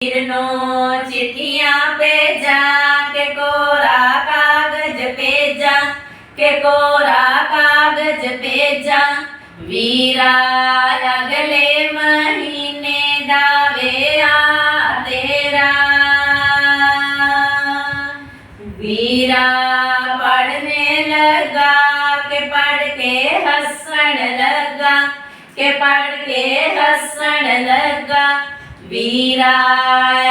વીરનો ચિઠિયા પેજા કે કોરા કાગજ પેજા કે કોરા કાગજ પેજા વીરા અગલે મહિને દાવે આ તેરા वीरा पढ़ने लगा के पढ़ के हंसण लगा के पढ़ के हंसण लगा ਵੀਰਾ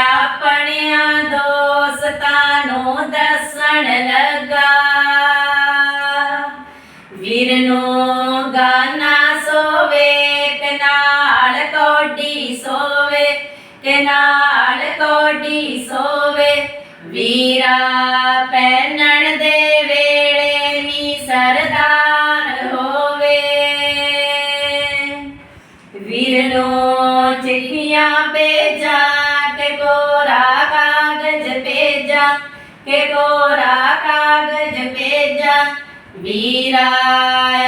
ਆਪਣਿਆਂ ਦੋਸਤਾਂ ਨੂੰ ਦੱਸਣ ਲੱਗਾ। ਵੀਰ ਨੂੰ ਗਾਣਾ ਸੋਵੇ ਕਨਾਲ ਕੋਡੀ ਸੋਵੇ ਕਨਾਲ ਕੋ नो चिट्ठिया भेजा, के गोरा कागज़ भेजा, के गोरा कागज़ भेजा। वीरा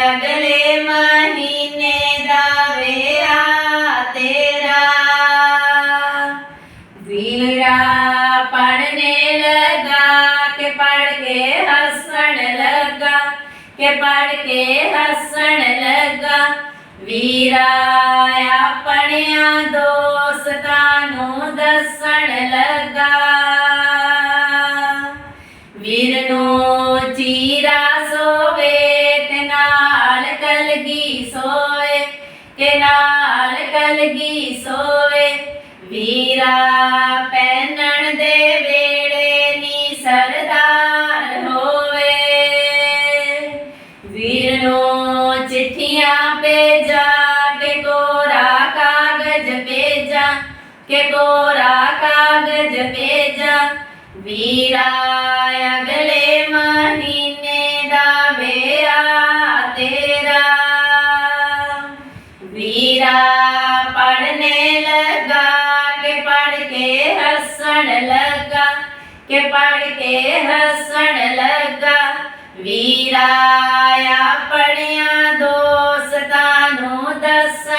अगले महीने दावे तेरा। बीरा पढ़ने लगा, के पढ़ के हसन लगा, के पढ़ के हसन लगा। ਵੀਰਾ ਆਪਣਿਆਂ ਦੋਸਤਾਂ ਨੂੰ ਦੱਸਣ ਲੱਗਾ। ਵੀਰ ਨੂੰ ਚੀਰਾ ਸੋਵੇ ਤੇ ਨਾਲ ਕਲਗੀ ਸੋਵੇ, ਤੇ ਨਾਲ ਕਲਗੀ ਸੋਵੇ। ਵੀਰਾ ਪਹਿਨਣ ਦੇ ਵੇੜੇ ਨੀ ਸਰਦਾਰ ਹੋਵੇ। ਵੀਰ ਨੂੰ मिया पे जा के कोरा कागज़ पे जा के कोरा कागज़ पे जा वीरा अगले महीने दावे तेरा। वीरा पढ़ने लगा, के पढ़ के हसन लगा, के पढ़ के हसन लगा। वीरा या पढ़े